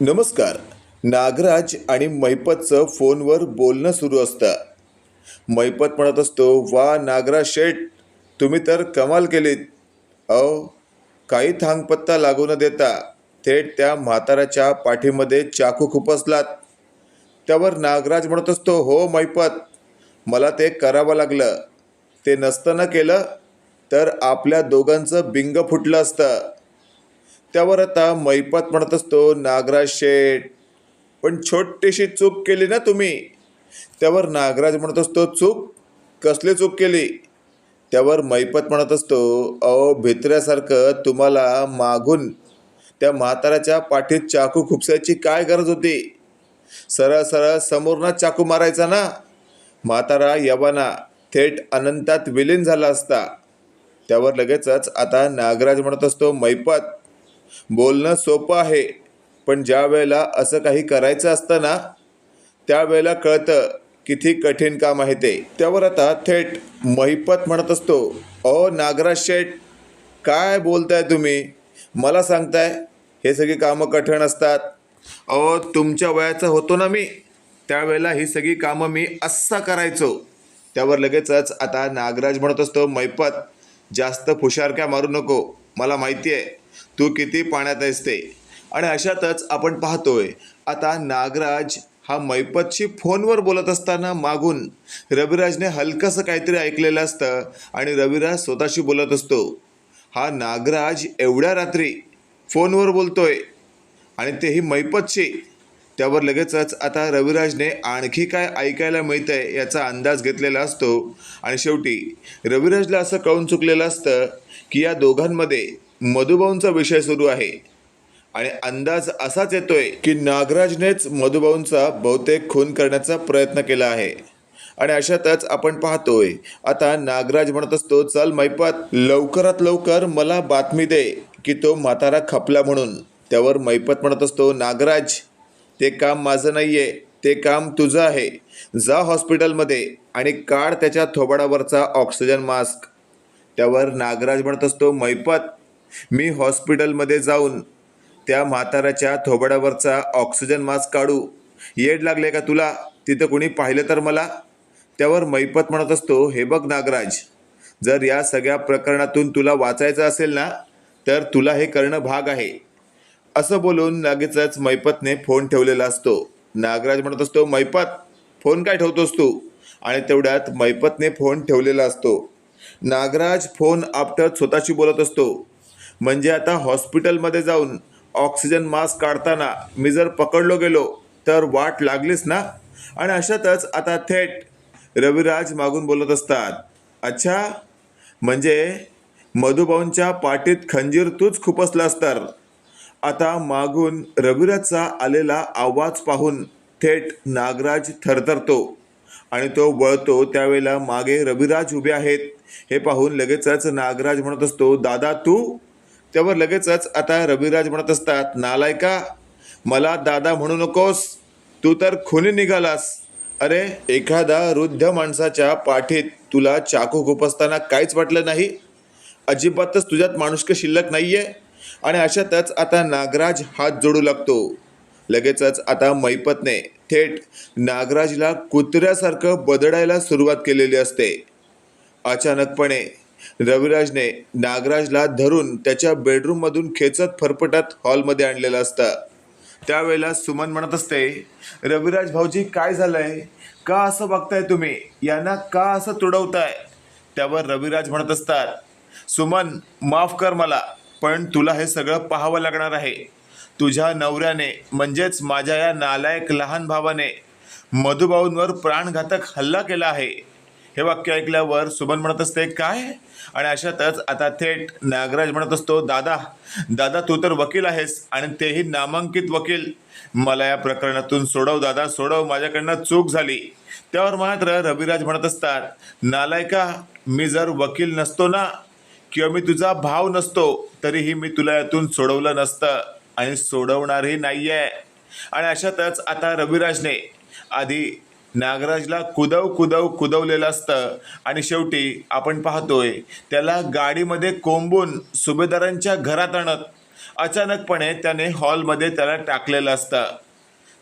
नमस्कार. नागराज आणि मैपतचं फोनवर बोलणं सुरू असतं. मैपत म्हणत असतो वा नागराज शेठ तुम्ही तर कमाल केलीत. अहो काही थांगपत्ता लागू न देता थेट त्या म्हाताऱ्याच्या पाठीमध्ये चाकू खुपसलात. त्यावर नागराज म्हणत असतो हो मैपत मला ते करावं लागलं. ते नसतं ना केलं तर आपल्या दोघांचं बिंग फुटलं असतं. त्यावर आता मैपत म्हणत असतो नागराज शेठ. पण छोटीशी चूक केली ना तुम्ही? त्यावर नागराज म्हणत असतो चूक? कसली चूक केली? त्यावर मैपत म्हणत असतो अहो भित्र्यासारखं तुम्हाला मागून त्या म्हाताऱ्याच्या पाठीत चाकू खुपसायची काय गरज होती? सरळ सरळ समोरनं चाकू मारायचा ना? म्हातारा यवाना थेट अनंतात विलीन झाला असता. त्यावर लगेचच आता नागराज म्हणत असतो मैपत बोलणं सोपं आहे. पण ज्या वेळेला असं काही करायचं असतं ना त्यावेळेला कळतं किती कठीण काम आहे ते. त्यावर आता थेट महिपत म्हणत असतो. ओ नागराज शेठ काय बोलताय तुम्ही? मला सांगताय हे सगळी कामं कठीण असतात. अहो तुमच्या वयाचा होतो ना मी. त्यावेळेला ही सगळी कामं मी असा करायचो. त्यावर लगेचच आता नागराज म्हणत असतो मैपत जास्त फुशारक्या मारू नको. मला माहिती आहे तू किती पाण्यात आहेस ते आणि अशातच आपण पाहतोय आता नागराज हा मैपतशी फोनवर बोलत असताना मागून रविराजने हलकंसं काहीतरी ऐकलेलं असतं आणि रविराज स्वतःशी बोलत असतो हा नागराज एवढ्या रात्री फोनवर बोलतोय आणि तेही मैपतशी. त्यावर लगेचच आता रविराजने आणखी काय ऐकायला मिळतंय याचा अंदाज घेतलेला असतो. आणि शेवटी रविराजला असं कळून चुकलेलं असतं की या दोघांमध्ये मधुभाऊंचा विषय सुरू आहे. आणि अंदाज असाच येतोय की नागराजनेच मधुभाऊंचा बहुतेक खून करण्याचा प्रयत्न केला आहे. आणि अशातच आपण पाहतोय आता नागराज म्हणत असतो चल मैपत लवकरात लवकर मला बातमी दे की तो म्हातारा खपला म्हणून. त्यावर मैपत म्हणत असतो नागराज ते काम माझं नाही आहे ते काम तुझं आहे. जा हॉस्पिटलमध्ये आणि काढ त्याच्या थोबाडावरचा ऑक्सिजन मास्क. त्यावर नागराज म्हणत असतो मैपत मी हॉस्पिटलमध्ये जाऊन त्या म्हाताऱ्याच्या थोबाडावरचा ऑक्सिजन मास्क काढू. येड लागले का तुला? तिथं कोणी पाहिलं तर मला? त्यावर मैपत म्हणत असतो हे बघ नागराज जर या सगळ्या प्रकरणातून तुला वाचायचं असेल ना तर तुला हे करणं भाग आहे. असं बोलून लगेचच मैपतने फोन ठेवलेला असतो. नागराज म्हणत असतो मैपत फोन काय ठेवतोस तू? आणि तेवढ्यात मैपतने फोन ठेवलेला असतो. नागराज फोन आपटत स्वतःशी बोलत असतो. म्हणजे आता हॉस्पिटलमध्ये जाऊन ऑक्सिजन मास्क काढताना मी जर पकडलो गेलो तर वाट लागलीच ना? आणि अशातच आता थेट रविराज मागून बोलत असतात अच्छा म्हणजे मधुभाऊंच्या पाठीत खंजीर तूच खुपसलास तर आता मागून रविराजचा आलेला आवाज पाहून थेट नागराज थरथरतो आणि तो वळतो त्यावेळेला मागे रविराज उभे आहेत. हे पाहून लगेचच नागराज म्हणत असतो दादा तू त्यावर लगेचच आता रविराज म्हणत असतात नालायका मला दादा म्हणू नकोस तू तर खुनी निघालास. अरे एखादा वृद्ध माणसाच्या पाठीत तुला चाकू खुपसताना काहीच वाटलं नाही? अजिबातच तुझ्यात माणुसकं शिल्लक नाहीये? आणि अशातच आता नागराज हात जोडू लागतो. लगेचच आता मैपतने थेट नागराजला कुत्र्यासारखं बदडायला सुरुवात केलेली असते. अचानकपणे रविराजने नागराजला धरून त्याच्या बेडरूममधून खेचत फरफटत हॉलमध्ये आणलेलं असतं. त्यावेळेला सुमन म्हणत असते रविराज भाऊजी काय झालंय? का असं बघताय तुम्ही? यांना का असं तुडवताय? त्यावर रविराज म्हणत असतात सुमन माफ कर मला पण तुला हे सगळं पाहावं लागणार आहे. तुझ्या नवऱ्याने म्हणजेच माझ्या या नालायक लहान भावाने मधुभाऊंवर प्राणघातक हल्ला केला आहे. हे वाक्य ऐकल्यावर सुमन म्हणत असते काय? आणि अशातच आता थेट नागराज म्हणत असतो दादा दादा तू तर वकील आहेस आणि तेही नामांकित वकील. मला या प्रकरणातून सोडव दादा सोडव माझ्याकडनं चूक झाली. त्यावर मात्र रविराज म्हणत असतात नालायका मी जर वकील नसतो ना किंवा मी तुझा भाव नसतो तरीही मी तुला यातून सोडवलं नसतं आणि सोडवणारही नाहीये. आणि अशातच आता रविराजने आधी नागराजला कुदव कुदव कुदवलेलं असतं. आणि शेवटी आपण पाहतोय त्याला गाडीमध्ये कोंबून सुभेदारांच्या घरात आणत अचानकपणे त्याने हॉलमध्ये त्याला टाकलेलं असतं.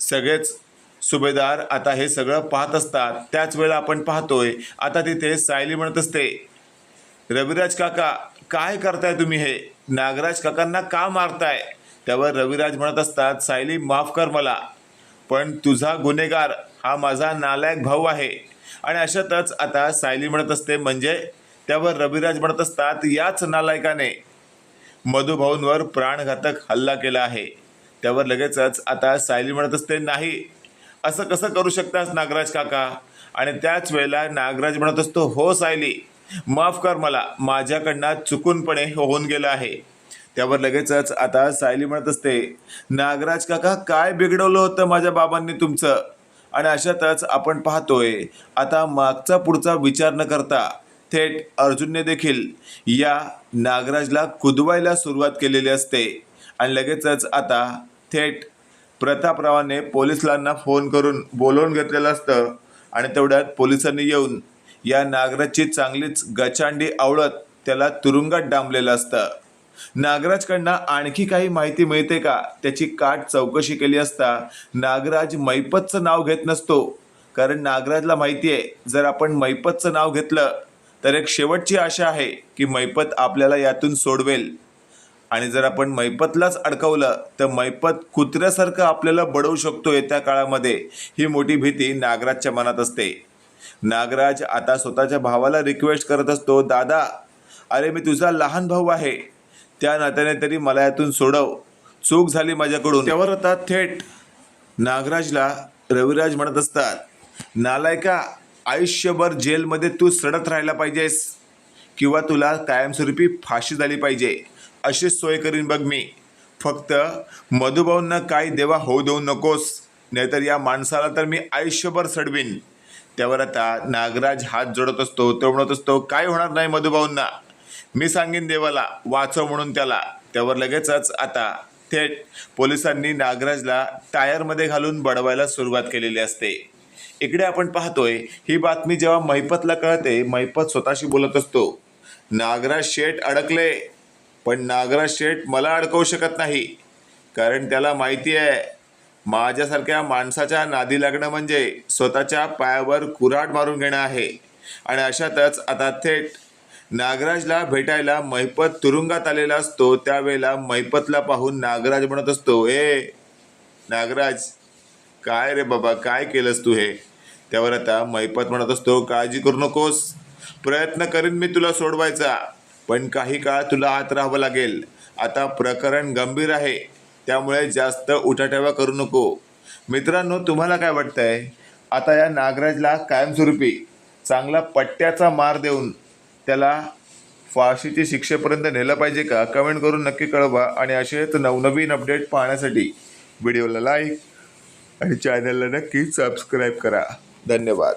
सगळेच सुभेदार आता हे सगळं पाहत असतात. त्याच वेळेला आपण पाहतोय आता तिथे सायली म्हणत असते रविराज काका काय करताय तुम्ही हे? नागराज काकांना का मारताय? त्यावर रविराज म्हणत असतात सायली माफ कर मला पण तुझा गुन्हेगार हा माझा नालायक भाऊ आहे. आणि अशातच आता सायली म्हणत असते म्हणजे त्यावर रविराज म्हणत असतात याच नालायकाने मधुभाऊंवर प्राणघातक हल्ला केला आहे. त्यावर लगेचच आता सायली म्हणत असते नाही असं कसं करू शकतास नागराज काका? आणि त्याच वेळेला नागराज म्हणत असतो हो सायली माफ कर मला माझ्याकडनं चुकूनपणे होऊन गेलं आहे. त्यावर लगेचच आता सायली म्हणत असते नागराज काका काय बिघडवलं होतं माझ्या बाबांनी तुमचं? आणि अशातच आपण पाहतोय आता मागचा पुढचा विचार न करता थेट अर्जुनने देखील या नागराजला कुदवायला सुरुवात केलेली असते. आणि लगेचच आता थेट प्रतापरावाने पोलिसांना फोन करून बोलवून घेतलेलं असतं आणि तेवढ्यात पोलिसांनी येऊन या नागराजची चांगलीच गचांडी आवळत त्याला तुरुंगात डांबलेलं असतं. नागराजकडनं आणखी काही माहिती मिळते का? त्याची काट चौकशी केली असता नागराज मैपतचं नाव घेत नसतो. कारण नागराजला माहिती आहे जर आपण मैपतचं नाव घेतलं तर एक शेवटची आशा आहे की मैपत आपल्याला यातून सोडवेल. आणि जर आपण मैपतलाच अडकवलं तर मैपत कुत्र्यासारखं आपल्याला बडवू शकतो येत्या काळामध्ये ही मोठी भीती नागराजच्या मनात असते. नागराज आता स्वतःच्या भावाला रिक्वेस्ट करत असतो दादा अरे मी तुझा लहान भाऊ आहे त्या नात्याने तरी मला यातून सोडव. चूक झाली माझ्याकडून. त्यावर आता थेट नागराजला रविराज म्हणत असतात नालायका आयुष्यभर जेलमध्ये तू सडत राहायला पाहिजेस किंवा तुला कायमस्वरूपी फाशी झाली पाहिजे अशी सोय करीन बघ मी. फक्त मधुभाऊंना काही देवा होऊ देऊ नकोस नाहीतर या माणसाला तर मी आयुष्यभर सडवीन. त्यावर आता नागराज हात जोडत असतो तो म्हणत असतो काय होणार नाही मधुभाऊंना. मी सांगेन देवाला वाचव म्हणून त्याला. त्यावर लगेचच आता थेट पोलिसांनी नागराजला टायरमध्ये घालून बडवायला सुरुवात केलेली असते. इकडे आपण पाहतोय ही बातमी जेव्हा मैपतला कळते महिपत स्वतःशी बोलत असतो. नागराज शेठ अडकले पण नागराज शेठ मला अडकवू शकत नाही कारण त्याला माहिती आहे माझ्यासारख्या माणसाच्या नादी लागणं म्हणजे स्वतःच्या पायावर कुऱ्हाड मारून घेणं आहे. आणि अशातच आता थेट नागराजला भेटायला महिपत तुरुंगात आलेला असतो त्यावेळेला महिपतला पाहून नागराज म्हणत असतो ए नागराज काय रे बाबा काय केलंस तू हे? त्यावर आता महिपत म्हणत असतो काळजी करू नकोस प्रयत्न करीन मी तुला सोडवायचा पण काही काळ तुला आत राहावं लागेल. आता प्रकरण गंभीर आहे त्यामुळे जास्त उठाठेवा करू नको. मित्रांनो तुम्हाला काय वाटतंय? आता या नागराजला कायमस्वरूपी चांगला पट्ट्याचा मार देऊन त्याला फाशीची शिक्षेपर्यंत नेलं पाहिजे का? कमेंट करून नक्की कळवा आणि असेच नवनवीन अपडेट पाहण्यासाठी व्हिडिओला लाईक आणि चॅनलला नक्की सबस्क्राईब करा. धन्यवाद.